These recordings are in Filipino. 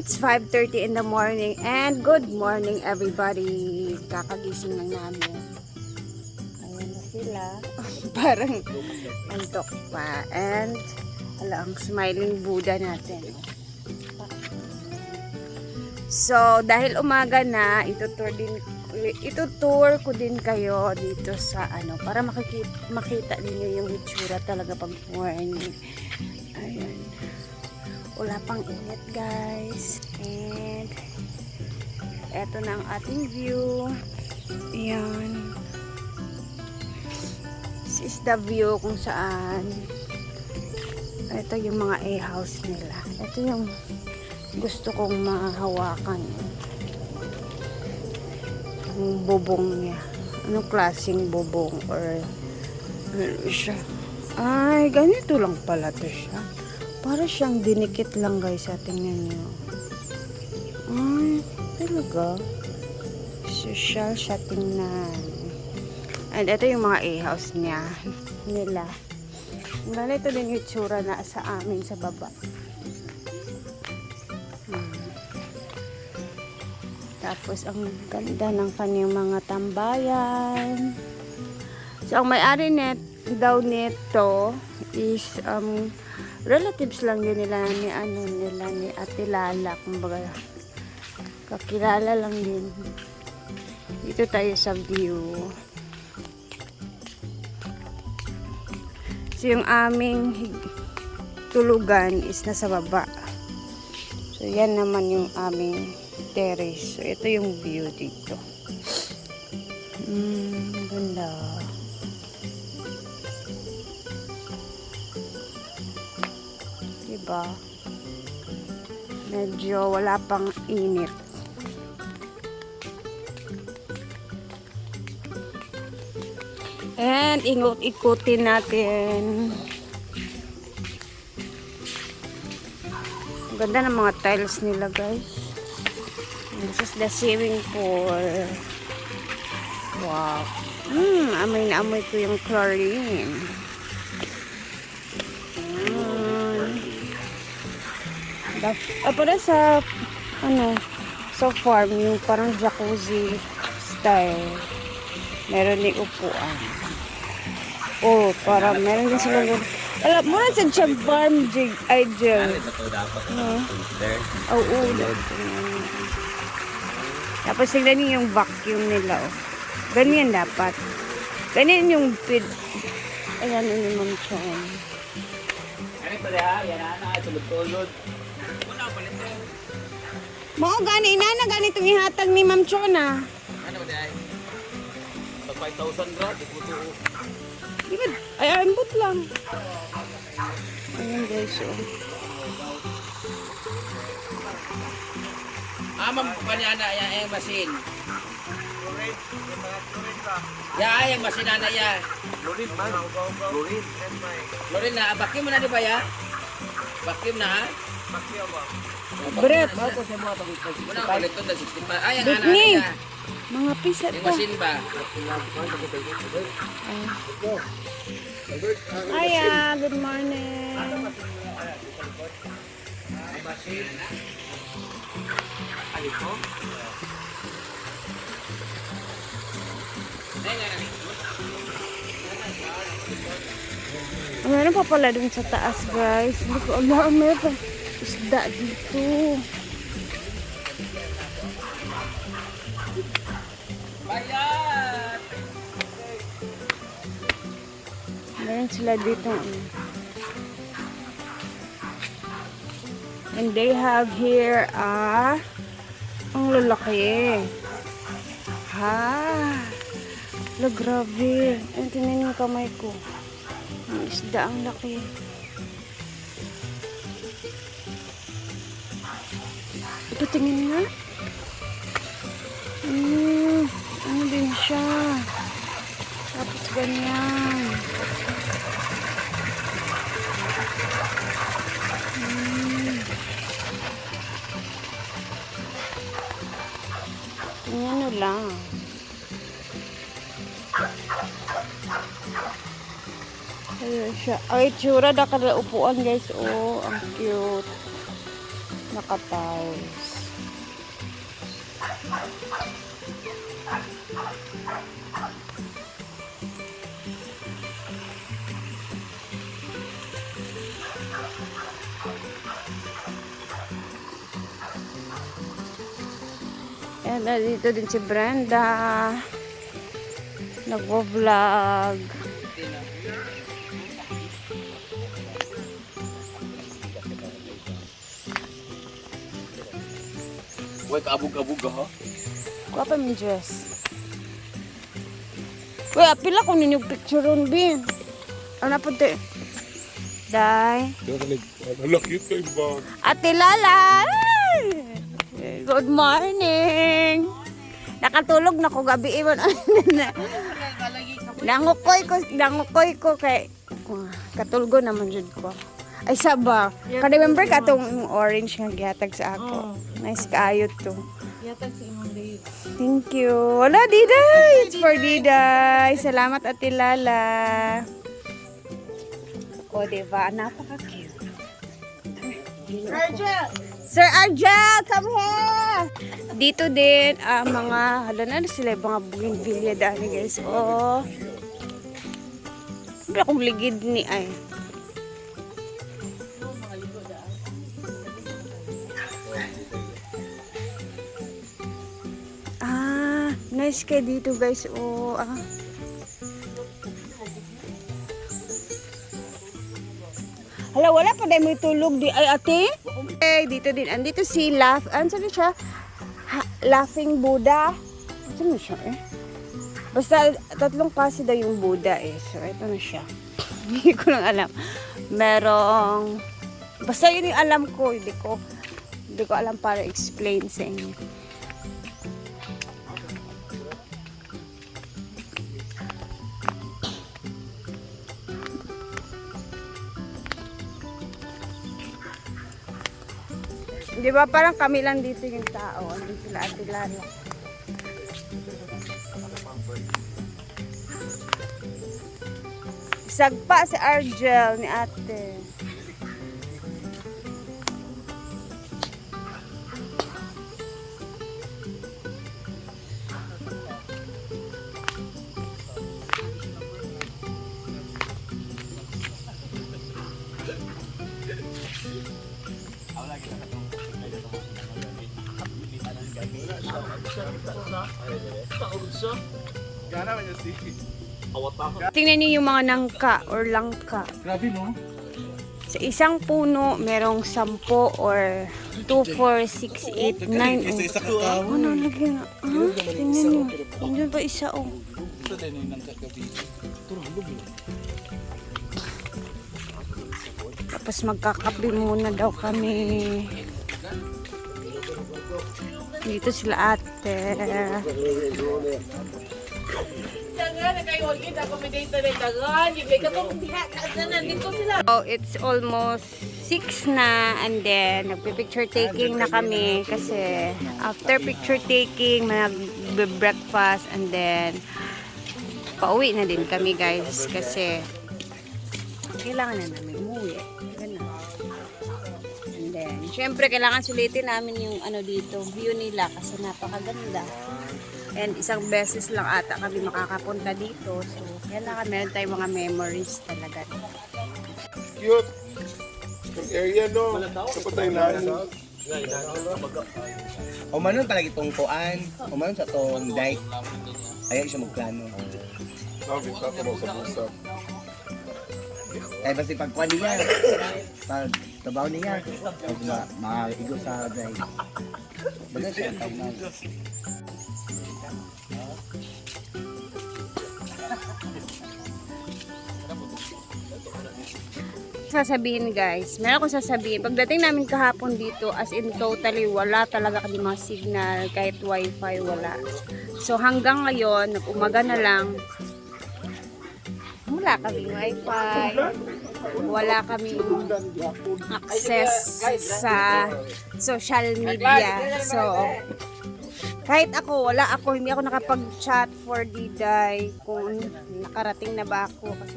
It's 5.30 in the morning and good morning everybody. Kakagising lang namin. Ayan na sila. Parang antok pa. And hala, ang smiling Buddha natin. So, dahil umaga na, itutour din itutour ko din kayo dito sa ano para makikita, makita ninyo yung itsura talaga pag morning. Wala pang init guys. And eto na ang ating view. Ayan. This is the view kung saan ito yung mga A-house nila. Ito yung gusto kong mahawakan. Yung bubong niya. Anong klaseng bubong or ano siya. Ay, ganito lang pala to siya. Para siyang dinikit lang guys sa tingnan nyo. Ay, talaga. Social siya tingnan. And ito yung mga A-house niya. Nila. Ganito din yung tsura na sa amin sa baba. Hmm. Tapos ang ganda ng kanyang mga tambayan. So ang may-ari net daw nito is um relatives lang din nila ni ano nila ni Ate Lala kumbaga kakilala lang din. Dito tayo sa view. So yung aming tulugan is nasa baba. So yan naman yung aming terrace. So ito yung view dito. Mm, ganda. Diba? Medyo wala pang init. And ingot-ikutin natin. Ganda ng mga tiles nila guys. This is the swimming pool. Wow. Hmm, amoy na amoy ko yung chlorine. The- Ah, para sa ano, sa farm, yung parang jacuzzi style. Meron din upuan. Oh, para meron din sila. Alam, mura sa siyang farm jig, ay jig. Ito dapat No? Oo, oh, Tapos tingnan niyo yung vacuum nila, oh. Ganyan dapat. Ganyan yung pid. Ayan, ano yung Ma'am Chong. Ano pa ha? Yan na, tulog-tulog. Mao gani ina na ganitong ihatag ni Ma'am Chong ah. Ano ba dahil? Pag 5,000 grad, ikuto. Di ba? Ay, ambot lang. Ayan guys, oh. Ah, ma'am, kanya na yan yung masin. Ya, yung masin na ya. Lorin man. Lorin. Lorin na, vacuum mo na di ba ya? Vacuum na ha? Brett. Muna ang baliton na 65. Ay, ang Dut ana ni. ya. Mga pisa Yung to. masin ba? Aya, good morning. Meron pa pala dun sa taas, guys. Hindi ko alam, meron pa isda dito. Bayad! Meron sila dito. ano. And they have here, ah, ang lalaki. Ha? La, grabe. Ang tinan yung kamay ko. Ang isda, ang laki. Ito, tingin nga. Hmm, ano din siya? Tapos ganyan. Hmm. Tingnan nyo lang. Ayun siya. Ay, tsura na upuan guys. Oh, ang cute. Nakatiles. And dito din si Brenda. Nagvo-vlog. Huwag kaabog-abog ha. Kuha pa yung dress. Uy, apila ko ninyo picture ron, Bin. Ano po te? Day. Hala, cute kayo ba? Ate Lala! Good morning! Nakatulog na ko gabi ibon. nangukoy ko, nangukoy ko kay katulgo naman jud ko. Ay saba. Ka-remember ka tong orange nga gihatag sa ako. Nice kaayo to. Yatag sa imong day. Thank you. Wala, Diday. It's for Diday. Salamat, Ate Lala. O, diba? Napaka-cute. Sir Argel, come here! Dito din, ah, mga, hala na sila, mga bougainvillea dahil guys. Oh. Akong ligid ni ay. Nice kay dito guys. Oh, ah. Hala, wala pa dahil may tulog di. Ay, ate? Eh, dito din. Andito si Laugh. Ano sabi siya? Ha, laughing Buddha. Ano siya eh? Basta tatlong klase daw yung Buddha eh. So, ito na siya. Hindi ko lang alam. Merong... Basta yun yung alam ko. Hindi ko... Hindi ko alam para explain sa inyo. Di ba parang kami lang dito yung tao. Andun sila Ate Lala. Sagpa si Argel ni ate. Tingnan niyo yung mga nangka or langka. Grabe no? Sa isang puno, merong 10 or 2, 4, 6, 8, 9. Isa isa ka tao. Ano, lagyan na. Ah, tingnan niyo. Nandiyan pa isa, oh. Ito din yung nangkagabi. Tapos magkakape muna daw kami. Dito sila ate. Oh, it's almost 6 na and then nagpi-picture taking na kami kasi after picture taking nag-breakfast and then pauwi na din kami guys kasi kailangan na namin umuwi. Syempre, kailangan sulitin namin yung ano dito, view nila kasi napakaganda. And isang beses lang ata kami makakapunta dito. So, kailangan meron tayong mga memories talaga. Cute. Yung area no. Kapag tayo na. Umanon talaga itong kuan, umanon sa tong dike. Ayaw siya magplano. Sabi mo sa busa. Kaya basta pag kuan niya, pag trabaho niya, pag ma makaigo sa dike. Baga siya tawag na. sasabihin guys, meron akong sasabihin. Pagdating namin kahapon dito, as in totally wala talaga kami mga signal, kahit wifi wala. So hanggang ngayon, nag-umaga na lang, wala kami wifi, wala kami access sa social media. So, kahit ako, wala ako, hindi ako nakapag-chat for the day kung nakarating na ba ako kasi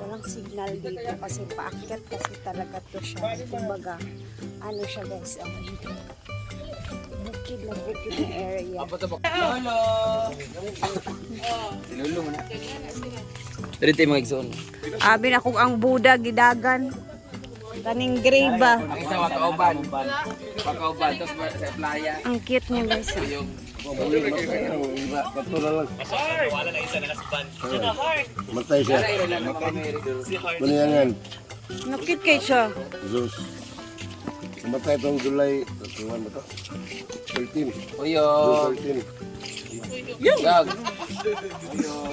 walang signal dito kasi paakyat kasi talaga to siya. Kumbaga, ano siya guys, um, bukid na bukid na area. Lolo! Lolo. Dito tayo mga igsoon. Abi na kung ang Buda gidagan. Kaning graba. Ang isa wakauban. Wakauban. Tapos sa playa. Ang cute niya guys. Yung Matay siya. Mary. Ano yan yan? Ang cute kay siya. Zeus. Matay itong July, tuwan ba to? 13. Uyog. June 13. Uyog.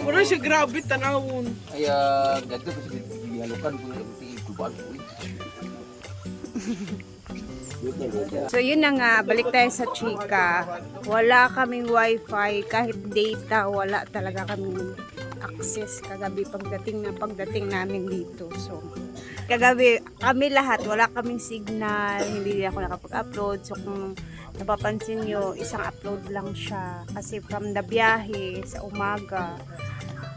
Mura siya grabe tanawon. Ayog. Dito ko sa bihalukan ko yung kubal ko. So yun na nga, balik tayo sa chika. Wala kaming wifi, kahit data, wala talaga kaming access kagabi pagdating na pagdating namin dito. So, kagabi, kami lahat, wala kaming signal, hindi ako nakapag-upload. So, kung napapansin nyo, isang upload lang siya. Kasi from the biyahe sa umaga,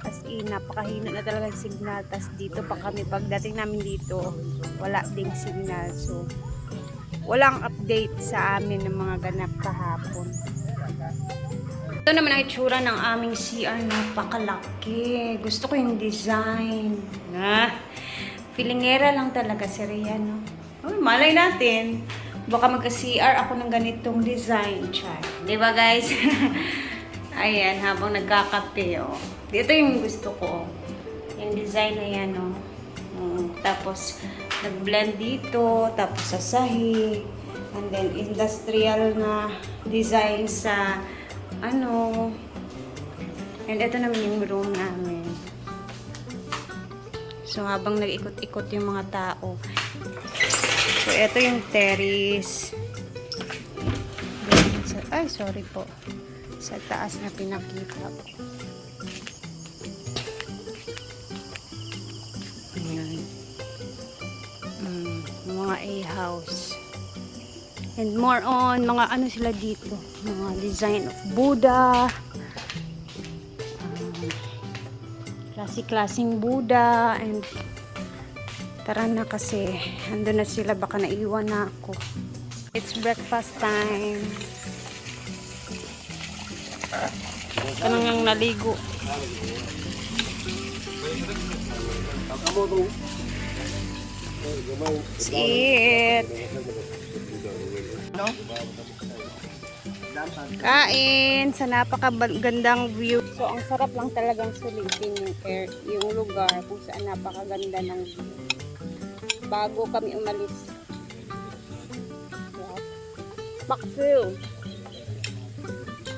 as in, napakahina na talaga yung signal. Tapos dito pa kami, pagdating namin dito, wala ding signal. So, walang update sa amin ng mga ganap kahapon. Ito naman ang itsura ng aming CR. Napakalaki. Gusto ko yung design. Na, filingera lang talaga si Rhea, no? Oh, malay natin. Baka magka-CR ako ng ganitong design. Char. Di ba, guys? Ayan, habang nagkakape, oh. Ito yung gusto ko. Yung design na yan, oh. Mm, tapos, nag-blend dito, tapos sasahi, and then industrial na design sa ano, and ito naman yung room namin. So, habang nag-ikot-ikot yung mga tao. So, ito yung terrace. Ay, sorry po. Sa taas na pinakita ko. Ayan. Mm, mga A-house. And more on, mga ano sila dito. Mga design of Buddha. Um, Klase-klaseng Buddha. And tara na kasi. Ando na sila. Baka naiwan na ako. It's breakfast time. Kanang ang naligo. That's it. Kain sa napakagandang view. So, ang sarap lang talagang sulitin yung air, yung lugar kung saan napakaganda ng view. Bago kami umalis. Wow. Bakfil.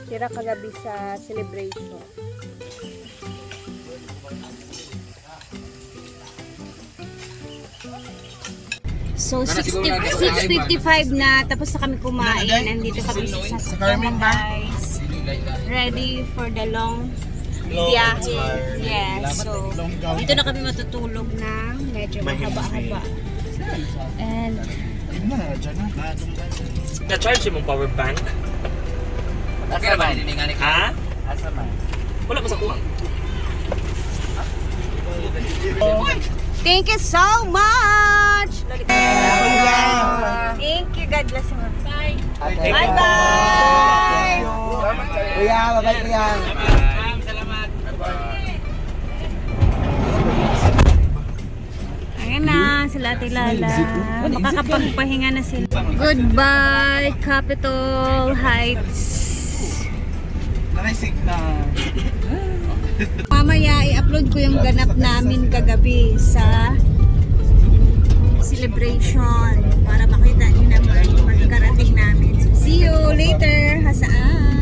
Tira kagabi sa celebration. So, Para 60, siguro natin 6.55 na, tapos na kami kumain. Nandito kami sa sasakyan guys. Ready for the long biyahe. Yes. So, dito na kami matutulog na. Medyo mahaba-haba. And, Na-charge mo power bank? Okay na ba? Ha? Asa man? Wala mo sa kuha. thank you so much! Thank you. God bless you. Bye. Bye-bye! Kuya, babay kuya. sila Ate Lala. Makakapagpahinga na sila. Goodbye, Capitol Heights. Narisig na. Mamaya i-upload ko yung ganap namin kagabi sa celebration para makita niyo naman yung pagkarating namin. See you later! Hasaan!